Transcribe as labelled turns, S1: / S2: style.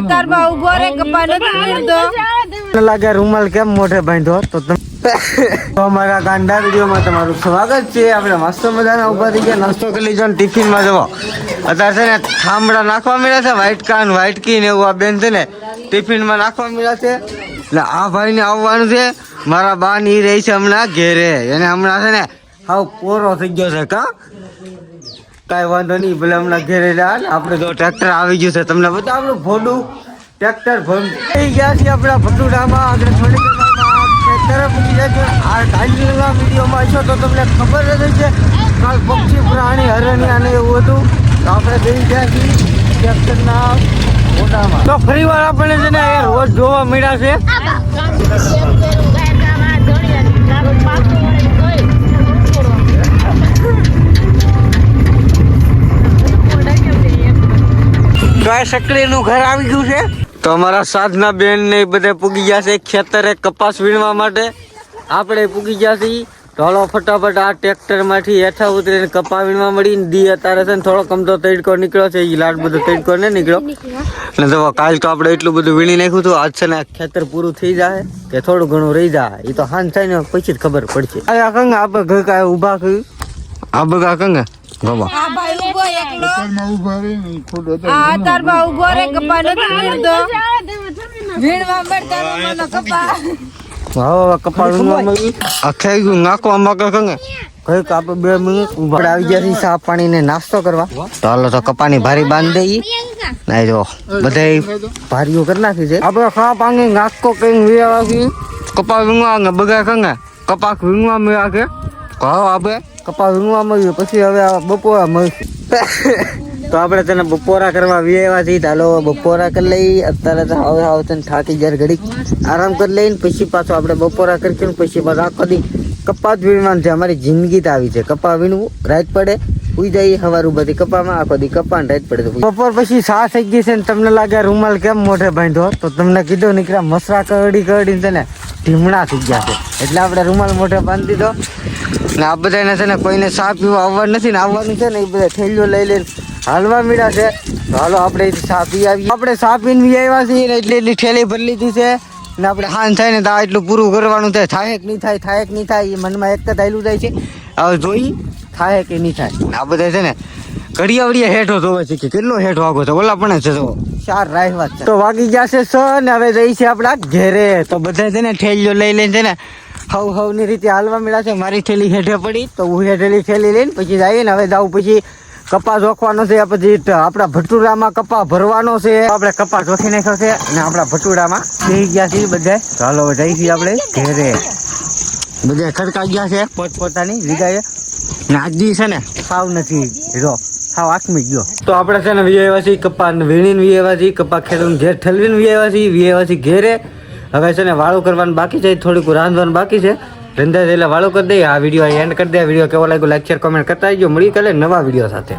S1: આ તારમાં ઊભો રે કપા નથી વીણતો
S2: લાગે રૂમાલ કેમ મોઢે બાંધ્યો તો તમે તો અમારા ગાંડા વિડીયોમાં તમારું સ્વાગત છે. આપણે મસ્ત મજાના ઊભા થઈ ગયા. નાસ્તો કરી લીધો ને ટિફિનમાં જવો અત્યારે છે ને થાંભળા નાખવા મળ્યા છે વ્હાઈટ કાન વ્હાઈટ કી ને એવું આ બેન છે ને ટિફિનમાં નાખવા મળ્યા છે. એટલે આ ભાઈને આવવાનું છે. મારા બા ની રહી છે હમણાં ઘેરે. એને હમણાં છે ને હાવ કોરો થઈ ગયો છે કા? કાંઈ વાંધો નહીં, ભલે હમણાં ઘેરે જા આપણે તો ટ્રેક્ટર આવી ગયું છે. તમને બધા આપણું ભોડું ટ્રેક્ટર થઈ ગયા છે આપણા ભટુડામાં, આગળ થોડી ટ્રેક્ટર મૂકી જાય છે. આ કાલના વિડીયોમાં છો તો તમને ખબર જ હશે કાલ પક્ષી, પ્રાણી હરણી અને એવું હતું. તો આપણે જઈ ગયા છીએ ટ્રેક્ટરના ભોડામાં તો ફરી વાર આપણે છે ને રોજ જોવા મળ્યા છે. આ સકડીનું ઘર આવી ગયું છે. તો અમારા સાધના બેન ને બધા પૂગી ગયા છે ખેતરે કપાસ વીણવા માટે. આપણે પૂગી ગયા છીએ. ઢોલો ફટાફટ આ ટ્રેક્ટરમાંથી હેઠા ઉતરીને કપા વીણવા મળી દી અત્યારે છે ને થોડો કમતો તડકો નીકળ્યો છે. એ લાડ બધો તડકો ને નીકળ્યો. ને તો કાલ તો આપણે એટલું બધું વીણી નાખ્યું હતું. આજ છે ને ખેતર પૂરું થઈ જાય કે થોડું ઘણું રહી જાય. એ તો હાન થાય ને પછી જ ખબર પડશે. આ કંગ આપણે ઘર કાંઈ ઊભા કર્યું આ બગા કંગ. ગમા
S1: આ ભાઈ ઊભો એકલો
S3: ઘરમાં ઊભા રહીને ઈ ખોટો તો
S1: આ તારમાં ઊભો રે કપા નથી વીણતો વીણવા મળતા મને કપા.
S2: હવે કપાળ આખે નાખવા માંગે કંગે કઈ આપણે બે મિનિટ ઊભા આવી ગયા છીએ સાફ પાણી ને નાસ્તો કરવા. તો હાલો તો કપાની ભારી બાંધી દઈ ના જો બધે ભારીઓ કરી નાખી છે. આપણે ખા પાંગે નાસ્તો કઈ વિયાવાથી કપા વીંગવા ને બગા કંગે કપાસ વીંગવા મેળા કે કહો આપણે. કપા વીંગવા મળ્યું પછી હવે આ બપોરા મળશે. તો આપણે તને બપોરા કરવા વિયેવા છીએ. હાલો બપોરા કરી લઈ અત્યારે તો હવે હવે તને થાકી જ્યારે ઘડીક. આરામ કરી લઈને પછી પાછો આપણે બપોરા કરી ને પછી પાછો આખો દી કપા જ વીણવાનું છે. અમારી જિંદગી તો આવી છે. કપા વીણવું રાત પડે ઉઈ જઈએ સવારું બધી કપામાં આખો દી કપા રાત પડે તો બપોર પછી સા થઈ ગઈ છે ને તમને લાગે રૂમાલ કેમ મોઢે બાંધો તો તમને કીધું નીકળ્યા મસરા કરડી કરડીને તને ઢીમણા થઈ ગયા છે. એટલે આપણે રૂમાલ મોઢે બાંધી દીધો. ને આ બધાને છે ને કોઈને સાપ પીવા આવવાનું નથી ને આવવાનું છે ને એ બધા થેલીઓ લઈ લઈને હાલવા મીડા છે. તો હાલો આપણે સાપી પી આવીએ. આપણે સાપીને બી આવ્યા છીએ ને એટલી એટલી થેલી ભરી લીધી છે. ને આપણે હાન થાય ને તો આ એટલું પૂરું કરવાનું થાય થાય કે નહીં થાય થાય કે નહીં થાય એ મનમાં એક જ આવેલું જાય છે. હવે જોઈ થાય કે નહીં થાય. આ બધા છે ને ઘડિયા વડિયા હેઠો જોવે છે કે કેટલો હેઠો આગો છે ઓલા પણ છે ચાર રાહ વાત તો વાગી ગયા છે સ ને હવે જઈ છે આપણા ઘેરે. તો બધા છે ને ઠેલીઓ લઈ લઈને છે ને હવ હવની રીતે હાલવા મળ્યા છે. મારી થેલી હેઠે પડી. તો હું હેઠેલી થેલી લઈને પછી જઈએ ને હવે જાઉં પછી કપા જોખવાનો છે. પછી આપણા ભટુડામાં કપા ભરવાનો છે. આપણે કપા જોખી નાખ્યો છે અને આપણા ભટુડામાં થઈ ગયા છીએ બધા ચાલો જઈ છીએ આપણે ઘેરે. બધા ખડકા ગયા છે. પોતપોતાની જગ્યાએ. ને આજ દી છે ને સાવ નથી. જો, સાવ આખમી ગયો. તો આપણે છે ને છીએ કપા વીણીને છીએ કપા ખેડૂત ઘેર ઠલવીને વીએવા છીએ ઘેરે. હવે છે ને વાળું કરવાનું બાકી છે, થોડીક રાંધવાનું બાકી છે. રંધા એટલે વાળું કરી દઈએ. આ વીડિયો એન્ડ કરી દે વીડિયો કેવો લાગ્યો લાઈક શેર કોમેન્ટ કરતા આવજો મળી કાલે નવા વીડિયો સાથે.